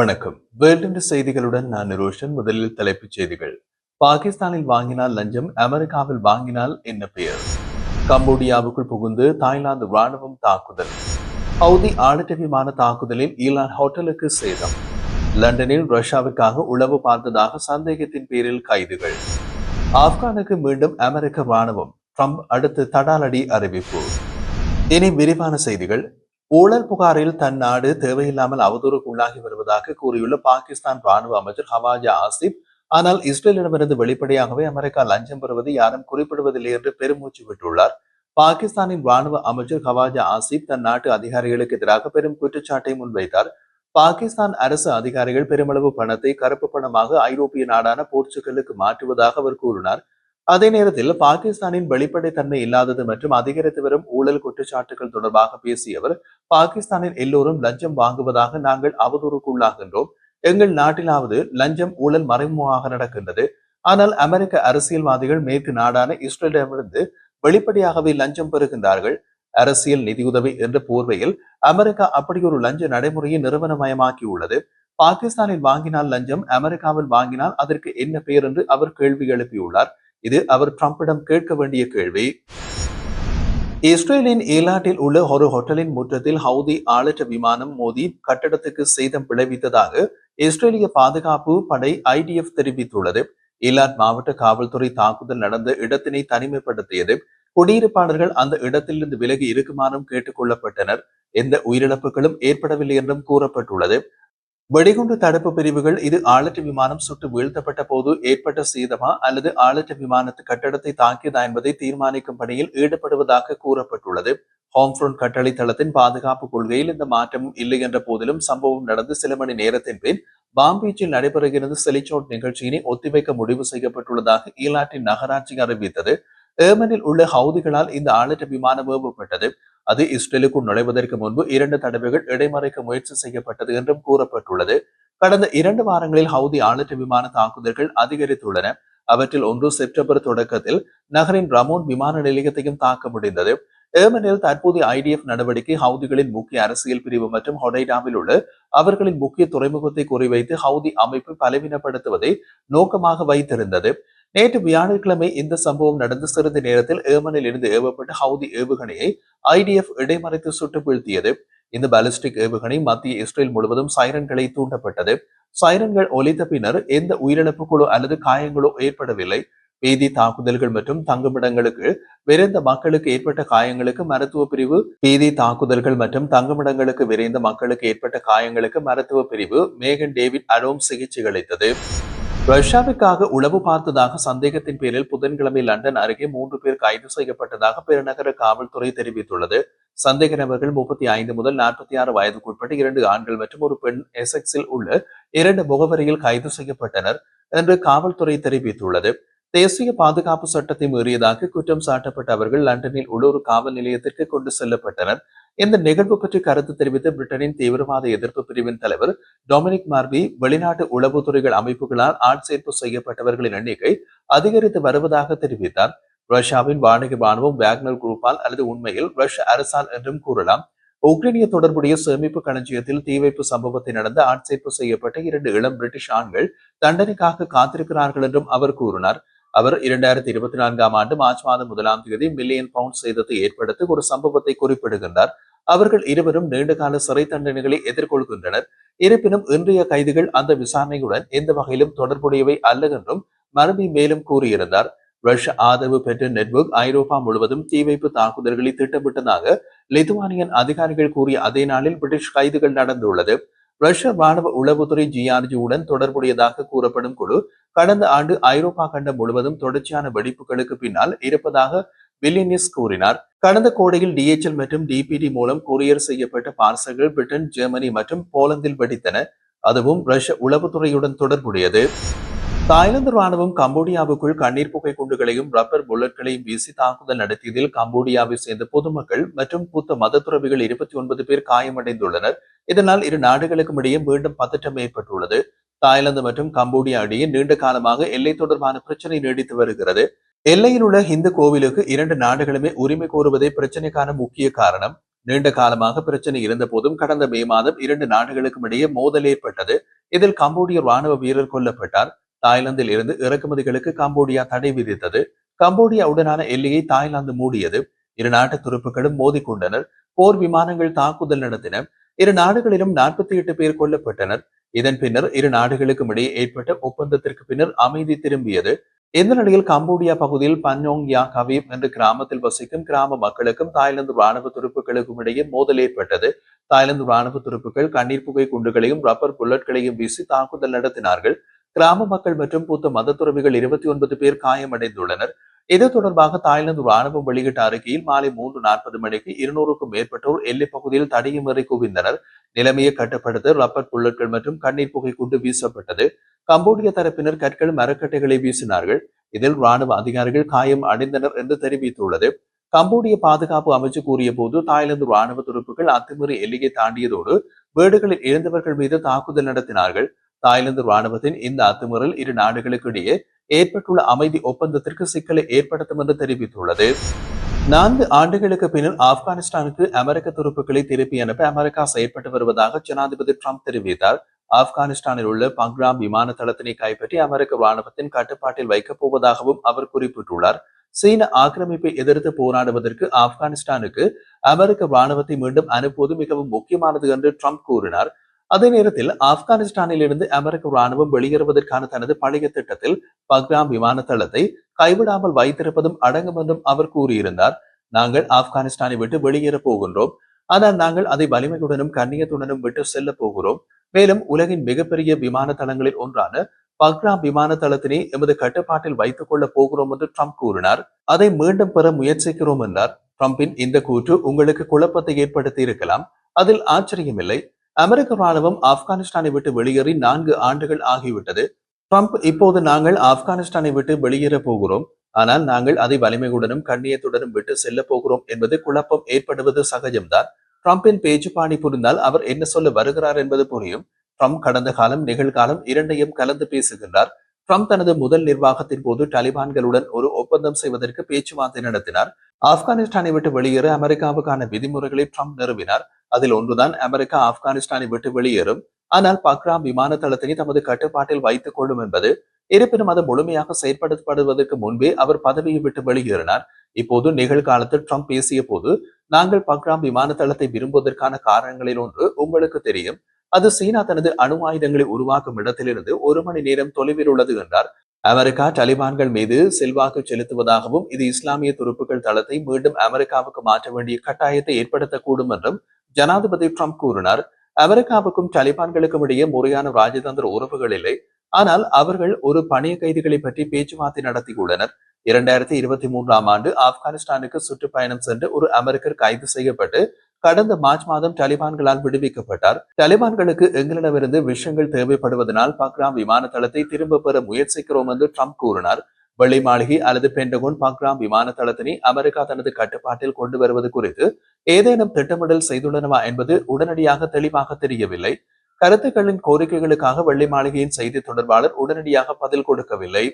வணக்கம். வேர்ல்டு செய்திகளுடன் நான் ரோஷன் முதலில் தலைப்புச் செய்திகள். பாகிஸ்தானில் வாங்கினால் லஞ்சம் அமெரிக்காவில் வாங்கினால் என்ன பெயர்? கம்போடியாவுக்குள் புகுந்து தாய்லாந்து ராணுவம் தாக்குதல். ஹவுதி ஆளிட்ட விமான தாக்குதலில் ஈலான் ஹோட்டலுக்கு சேதம். லண்டனில் ரஷ்யாவுக்காக உளவு பார்த்ததாக சந்தேகத்தின் பேரில் கைதுகள். ஆப்கானுக்கு மீண்டும் அமெரிக்க ராணுவம். ட்ரம்ப் அடுத்து தடாலடி அறிவிப்பு. இனி விரிவான செய்திகள். ஊழல் புகாரில் தன் நாடு தேவையில்லாமல் அவதூறுக்கு உள்ளாகி வருவதாக கூறியுள்ள பாகிஸ்தான் ராணுவ அமைச்சர் ஹவாஜா ஆசிப். ஆனால் இஸ்ரேலிடமிருந்து வெளிப்படையாகவே அமெரிக்கா லஞ்சம் பெறுவது யாரும் குறிப்பிடுவதில்லை என்று பெருமூச்சு விட்டுள்ளார். பாகிஸ்தானின் ராணுவ அமைச்சர் ஹவாஜா ஆசிப் தன் நாட்டு அதிகாரிகளுக்கு எதிராக பெரும் குற்றச்சாட்டை முன்வைத்தார். பாகிஸ்தான் அரசு அதிகாரிகள் பெருமளவு பணத்தை கருப்பு பணமாக ஐரோப்பிய நாடான போர்ச்சுகலுக்கு மாற்றுவதாக அவர் கூறினார். அதே நேரத்தில் பாகிஸ்தானின் வெளிப்படைத்தன்மை இல்லாதது மற்றும் அதிகரித்து வரும் ஊழல் குற்றச்சாட்டுகள் தொடர்பாக பேசிய அவர் பாகிஸ்தானில் எல்லோரும் லஞ்சம் வாங்குவதாக நாங்கள் அவதூறுக்குள்ளாகின்றோம். எங்கள் நாட்டிலாவது லஞ்சம் ஊழல் மறைமுகமாக நடக்கின்றது. ஆனால் அமெரிக்க அரசியல்வாதிகள் மேற்கு நாடான இஸ்ரேலிடமிருந்து வெளிப்படையாகவே லஞ்சம் பெறுகின்றார்கள். அரசியல் நிதியுதவி என்ற போர்வையில் அமெரிக்கா அப்படி ஒரு லஞ்ச நடைமுறையை நிறுவனமயமாக்கியுள்ளது. பாகிஸ்தானில் வாங்கினால் லஞ்சம் அமெரிக்காவில் வாங்கினால் அதற்கு என்ன பெயர் என்று அவர் கேள்வி எழுப்பியுள்ளார். இது அவர் ட்ரம்பிடம் கேட்க வேண்டிய கேள்வி. இஸ்ரேலின் ஏலாட்டில் உள்ள ஒரு ஹோட்டலின் முற்றத்தில் ஹவுதி ஆளற்ற விமானம் மோதி கட்டடத்துக்கு சேதம் விளைவித்ததாக இஸ்ரேலிய பாதுகாப்பு படை ஐடிஎஃப் தெரிவித்துள்ளது. ஈலாட் மாவட்ட காவல்துறை தாக்குதல் நடந்த இடத்தினை தனிமைப்படுத்தியது. குடியிருப்பாளர்கள் அந்த இடத்திலிருந்து விலகி இருக்குமாறும் கேட்டுக் கொள்ளப்பட்டனர். எந்த உயிரிழப்புகளும் ஏற்படவில்லை என்றும் கூறப்பட்டுள்ளது. வெடிகுண்டு தடுப்பு பிரிவுகள் இது ஆளற்ற விமானம் சுட்டு வீழ்த்தப்பட்ட போது ஏற்பட்ட சீதமா அல்லது ஆளற்ற விமானத்து கட்டடத்தை தாக்கியதா என்பதை தீர்மானிக்கும் பணியில் ஈடுபடுவதாக கூறப்பட்டுள்ளது. ஹோம்ஃப்ரண்ட் கட்டளை தளத்தின் பாதுகாப்பு கொள்கையில் இந்த மாற்றமும் இல்லை என்ற போதிலும் சம்பவம் நடந்து சில மணி நேரத்தின் பின் பாம்பீச்சில் நடைபெறுகிறது செலிச்சோட் நிகழ்ச்சியினை ஒத்திவைக்க முடிவு செய்யப்பட்டுள்ளதாக ஈலாட்டின் நகராட்சி அறிவித்தது. ஏமனில் உள்ள ஹவுதிகளால் இந்த ஆளற்ற விமானம் ஏவப்பட்டது. அது இஸ்ரேலுக்குள் நுழைவதற்கு முன்பு இரண்டு தடவைகள் இடைமறைக்க முயற்சி செய்யப்பட்டது என்றும் கூறப்பட்டுள்ளது. கடந்த இரண்டு வாரங்களில் ஹவுதி ஆளற்ற விமான தாக்குதல்கள் அதிகரித்துள்ளன. அவற்றில் ஒன்று செப்டம்பர் தொடக்கத்தில் நகரின் ரமோன் விமான நிலையத்தையும் தாக்க முடிந்தது. ஏமனில் தற்போதைய ஐடிஎஃப் நடவடிக்கை ஹவுதிகளின் முக்கிய அரசியல் பிரிவு மற்றும் ஹொடைடாவில் உள்ள அவர்களின் முக்கிய துறைமுகத்தை குறிவைத்து ஹவுதி அமைப்பை பலவீனப்படுத்துவதை நோக்கமாக வைத்திருந்தது. நேற்று வியாழக்கிழமை இந்த சம்பவம் நடந்த சிறிது நேரத்தில் ஏமனில் இருந்து ஏவப்பட்ட ஹவுதி ஏவுகணையை ஐடிஎஃப் இடைமறைத்து சுட்டு வீழ்த்தியது. இந்த பாலிஸ்டிக் ஏவுகணை மத்திய இஸ்ரேல் முழுவதும் சைரன்களை தூண்டப்பட்டது. சைரன்கள் ஒலித்த பின்னர் எந்த உயிரிழப்புகளோ அல்லது காயங்களோ ஏற்படவில்லை. பீதி தாக்குதல்கள் மற்றும் தங்குமிடங்களுக்கு விரைந்த மக்களுக்கு ஏற்பட்ட காயங்களுக்கு மருத்துவ பிரிவு பீதி தாக்குதல்கள் மற்றும் தங்குமிடங்களுக்கு விரைந்த மக்களுக்கு ஏற்பட்ட காயங்களுக்கு மருத்துவ பிரிவு மேகன் டேவிட் அரோம் சிகிச்சை அளித்தது ரஷ்யாவுக்காக உளவு பார்த்ததாக சந்தேகத்தின் பேரில் புதன்கிழமை லண்டன் அருகே மூன்று பேர் கைது செய்யப்பட்டதாக பெருநகர காவல்துறை தெரிவித்துள்ளது. சந்தேக நபர்கள் முப்பத்தி ஐந்து முதல் நாற்பத்தி ஆறு வயதுக்குட்பட்ட இரண்டு ஆண்கள் மற்றும் ஒரு பெண் எஸ்எக்ஸில் உள்ள இரண்டு முகவரியில் கைது செய்யப்பட்டனர் என்று காவல்துறை தெரிவித்துள்ளது. தேசிய பாதுகாப்பு சட்டத்தை மீறியதாக குற்றம் சாட்டப்பட்ட அவர்கள் லண்டனில் உள்ள ஒரு காவல் நிலையத்திற்கு கொண்டு செல்லப்பட்டனர். இந்த நிகழ்வு பற்றி கருத்து தெரிவித்த பிரிட்டனின் தீவிரவாத எதிர்ப்பு பிரிவின் தலைவர் டொமினிக் மார்பி வெளிநாட்டு உளவுத்துறைகள் அமைப்புகளால் ஆட்சேர்ப்பு செய்யப்பட்டவர்களின் எண்ணிக்கை அதிகரித்து வருவதாக தெரிவித்தார். ரஷ்யாவின் வாணிக ராணுவம் வேக்னர் குரூப்பால் அல்லது உண்மையில் ரஷ்ய அரசால் என்றும் கூறலாம். உக்ரைனிய தொடர்புடைய சேமிப்பு களஞ்சியத்தில் தீ வைப்பு சம்பவத்தை நடந்து ஆட்சேர்ப்பு செய்யப்பட்ட இரண்டு இளம் பிரிட்டிஷ் ஆண்கள் தண்டனைக்காக காத்திருக்கிறார்கள் என்றும் அவர் கூறினார். அவர் இரண்டாயிரத்தி இருபத்தி நான்காம் ஆண்டு மார்ச் மாதம் முதலாம் தேதி மில்லியன் பவுண்ட் சேதத்தை ஏற்படுத்தி ஒரு சம்பவத்தை குறிப்பிடுகின்றார். அவர்கள் இருவரும் நீண்டகால சிறை தண்டனைகளை எதிர்கொள்கின்றனர். இருப்பினும் இன்றைய கைதிகள் அந்த விசாரணையுடன் எந்த வகையிலும் தொடர்புடையவை அல்ல என்றும் மரபி மேலும் கூறியிருந்தார். ரஷ்ய ஆதரவு பெற்ற நெட்வொர்க் ஐரோப்பா முழுவதும் தீ வைப்பு தாக்குதல்களை திட்டமிட்டதாக லிதுவானியன் அதிகாரிகள் கூறிய அதே நாளில் பிரிட்டிஷ் கைதுகள் நடந்துள்ளது. ரஷ்ய ராணுவ உளவுத்துறை ஜிஆர்ஜியுடன் தொடர்புடையதாக கூறப்படும் குழு கடந்த ஆண்டு ஐரோப்பா கண்டம் முழுவதும் தொடர்ச்சியான வெடிப்புகளுக்கு பின்னால் இருப்பதாக வில்லினிஸ் கூறினார். கடந்த கோடையில் டிஎச்எல் மற்றும் டிபிடி மூலம் கொரியர் செய்யப்பட்ட பார்சல்கள் பிரிட்டன் ஜெர்மனி மற்றும் போலந்தில் வெடித்தன. அதுவும் ரஷ்ய உளவுத்துறையுடன் தொடர்புடையது. தாய்லாந்து ராணுவம் கம்போடியாவுக்குள் கண்ணீர் புகை குண்டுகளையும் ரப்பர் புல்லட்களையும் வீசி தாக்குதல் நடத்தியதில் கம்போடியாவை சேர்ந்த பொதுமக்கள் மற்றும் புத்த மத துறவிகள் இருபத்தி ஒன்பது பேர் காயமடைந்துள்ளனர். இதனால் இரு நாடுகளுக்கும் இடையே மீண்டும் பதற்றம் ஏற்பட்டுள்ளது. தாய்லாந்து மற்றும் கம்போடியா இடையே நீண்ட காலமாக எல்லை தொடர்பான பிரச்சனை நீடித்து வருகிறது. எல்லையில் உள்ள இந்து கோவிலுக்கு இரண்டு நாடுகளுமே உரிமை கோருவதே பிரச்சனைக்கான முக்கிய காரணம். நீண்ட காலமாக பிரச்சனை இருந்த போதும் கடந்த மே மாதம் இரண்டு நாடுகளுக்கும் இடையே மோதல் ஏற்பட்டது. இதில் கம்போடிய ராணுவ வீரர் கொல்லப்பட்டார். தாய்லாந்தில் இருந்து இறக்குமதிகளுக்கு கம்போடியா தடை விதித்தது. கம்போடியாவுடனான எல்லையை தாய்லாந்து மூடியது. இரு நாட்டு துருப்புகளும் மோதிக்கொண்டனர். போர் விமானங்கள் தாக்குதல் நடத்தின. இரு நாடுகளிலும் நாற்பத்தி எட்டு பேர் கொல்லப்பட்டனர். இதன் பின்னர் இரு நாடுகளுக்கும் இடையே ஏற்பட்ட ஒப்பந்தத்திற்கு பின்னர் அமைதி திரும்பியது. இந்த நிலையில் கம்போடியா பகுதியில் பன்யோங் யா கவீப் என்ற கிராமத்தில் வசிக்கும் கிராம மக்களுக்கும் தாய்லாந்து ராணுவ துருப்புகளுக்கும் இடையே மோதல் ஏற்பட்டது. தாய்லாந்து ராணுவ துருப்புகள் கண்ணீர் புகை குண்டுகளையும் ரப்பர் புல்லட்களையும் வீசி தாக்குதல் நடத்தினார்கள். கிராம மக்கள் மற்றும் பூத்த மத துறவிகள் இருபத்தி ஒன்பது பேர் காயமடைந்துள்ளனர். இது தொடர்பாக தாய்லாந்து ராணுவம் வெளியிட்ட அறிக்கையில் மாலை மூன்று நாற்பது மணிக்கு இருநூறுக்கும் மேற்பட்டோர் எல்லைப் பகுதியில் தடையுமறை குவிந்தனர். நிலைமையை கட்டுப்படுத்த ரப்பர் புல்லட்கள் மற்றும் கண்ணீர் புகை குண்டு வீசப்பட்டது. கம்போடிய தரப்பினர் கற்கள் மரக்கட்டைகளை வீசினார்கள். இதில் ராணுவ அதிகாரிகள் காயம் அடைந்தனர் என்று தெரிவித்துள்ளது. கம்போடிய பாதுகாப்பு அமைச்சு கூறிய போது தாய்லாந்து ராணுவ துருப்புகள் அத்துமீறி எல்லையை தாண்டியதோடு வீடுகளில் இழந்தவர்கள் மீது தாக்குதல் நடத்தினார்கள். தாய்லாந்து ராணுவத்தின் இந்த அத்துமீறல் இரு நாடுகளுக்கு இடையே ஏற்பட்டுள்ள அமைதி ஒப்பந்தத்திற்கு சிக்கலை ஏற்படுத்தும் என்று தெரிவித்துள்ளது. நான்கு ஆண்டுகளுக்கு பின்னர் ஆப்கானிஸ்தானுக்கு அமெரிக்க துருப்புக்களை திருப்பி அனுப்ப அமெரிக்கா செயற்பட்டு வருவதாக ஜனாதிபதி ட்ரம்ப் தெரிவித்தார். ஆப்கானிஸ்தானில் உள்ள பக்ராம் விமான தளத்தினை கைப்பற்றி அமெரிக்க ராணுவத்தின் கட்டுப்பாட்டில் வைக்கப் போவதாகவும் அவர் குறிப்பிட்டுள்ளார். சீன ஆக்கிரமிப்பை எதிர்த்து போராடுவதற்கு ஆப்கானிஸ்தானுக்கு அமெரிக்க ராணுவத்தை மீண்டும் அனுப்புவது மிகவும் முக்கியமானது என்று ட்ரம்ப் கூறினார். அதே நேரத்தில் ஆப்கானிஸ்தானில் இருந்து அமெரிக்க ராணுவம் வெளியேறுவதற்கான தனது பழைய திட்டத்தில் பக்ராம் விமான தளத்தை கைவிடாமல் வைத்திருப்பதும் அடங்கும் என்றும் அவர் கூறியிருந்தார். நாங்கள் ஆப்கானிஸ்தானை விட்டு வெளியேற போகின்றோம். ஆனால் நாங்கள் அதை வலிமையுடனும் கண்ணியத்துடனும் விட்டு செல்ல போகிறோம். மேலும் உலகின் மிகப்பெரிய விமான தளங்களில் ஒன்றான பக்ராம் விமான தளத்தினை எமது கட்டுப்பாட்டில் வைத்துக் கொள்ள போகிறோம் என்று ட்ரம்ப் கூறினார். அதை மீண்டும் பெற முயற்சிக்கிறோம் என்றார். ட்ரம்பின் இந்த கூற்று உங்களுக்கு குழப்பத்தை ஏற்படுத்தி இருக்கலாம். அதில் ஆச்சரியமில்லை. அமெரிக்க ராணுவம் ஆப்கானிஸ்தானை விட்டு வெளியேறி நான்கு ஆண்டுகள் ஆகிவிட்டது. ட்ரம்ப் இப்போது நாங்கள் ஆப்கானிஸ்தானை விட்டு வெளியேற போகிறோம். ஆனால் நாங்கள் அதை வலிமையுடனும் கண்ணியத்துடனும் விட்டு செல்ல போகிறோம் என்பது குழப்பம் ஏற்படுவது சகஜம்தான். ட்ரம்பின் பேச்சு பாணி புரிந்தால் அவர் என்ன சொல்ல வருகிறார் என்பது புரியும். ட்ரம்ப் கடந்த காலம் நிகழ்காலம் இரண்டையும் கலந்து பேசுகின்றார். ட்ரம்ப் தனது முதல் நிர்வாகத்தின் போது டலிபான்களுடன் ஒரு ஒப்பந்தம் செய்வதற்கு பேச்சுவார்த்தை நடத்தினார். ஆப்கானிஸ்தானை விட்டு வெளியேற அமெரிக்காவுக்கான விதிமுறைகளை ட்ரம்ப் நிறுவினார். அதில் ஒன்றுதான் அமெரிக்கா ஆப்கானிஸ்தானை விட்டு வெளியேறும். ஆனால் பக்ராம் விமான தளத்தினை தமது கட்டுப்பாட்டில் வைத்துக் கொள்ளும் என்பது இருப்பினும் அது முழுமையாக செயற்படுத்தப்படுவதற்கு முன்பே அவர் பதவியை விட்டு வெளியேறினார். இப்போது நிகழ்காலத்தில் ட்ரம்ப் பேசிய போது நாங்கள் பக்ராம் விமான தளத்தை விரும்புவதற்கான காரணங்களில் ஒன்று உங்களுக்கு தெரியும். அது சீனா தனது அணு ஆயுதங்களை உருவாக்கும் இடத்திலிருந்து ஒரு மணி நேரம் தொலைவில் உள்ளது என்றார். அமெரிக்கா டலிபான்கள் மீது செல்வாக்கு செலுத்துவதாகவும் இது இஸ்லாமிய துருப்புகள் தளத்தை மீண்டும் அமெரிக்காவுக்கு மாற்ற வேண்டிய கட்டாயத்தை ஏற்படுத்தக்கூடும் என்றும் ஜனாதிபதி ட்ரம்ப் கூறினார். அமெரிக்காவுக்கும் டலிபான்களுக்கும் இடையே முறையான ராஜதந்திர உறவுகள் இல்லை ஆனால் அவர்கள் ஒரு பணிய கைதிகளை பற்றி பேச்சுவார்த்தை நடத்தியுள்ளனர். இரண்டாயிரத்தி இருபத்தி மூன்றாம் ஆண்டு ஆப்கானிஸ்தானுக்கு சுற்றுப்பயணம் சென்று ஒரு அமெரிக்கர் கைது செய்யப்பட்டு கடந்த மார்ச் மாதம் டலிபான்களால் விடுவிக்கப்பட்டார். டலிபான்களுக்கு எங்களிடமிருந்து விஷயங்கள் தேவைப்படுவதனால் பக்ராம் விமான தளத்தை திரும்ப பெற முயற்சிக்கிறோம் என்று ட்ரம்ப் கூறினார். வெள்ளை மாளிகை அல்லது பென்டகோன் பக்ராம் விமான தளத்தினை அமெரிக்கா தனது கட்டுப்பாட்டில் கொண்டு வருவது குறித்து ஏதேனும் திட்டமிடல் செய்துள்ளனவா என்பது உடனடியாக தெளிவாக தெரியவில்லை. கருத்துக்களின் கோரிக்கைகளுக்காக வெள்ளை மாளிகையின் செய்தி தொடர்பாளர் உடனடியாக பதில் கொடுக்கவில்லை.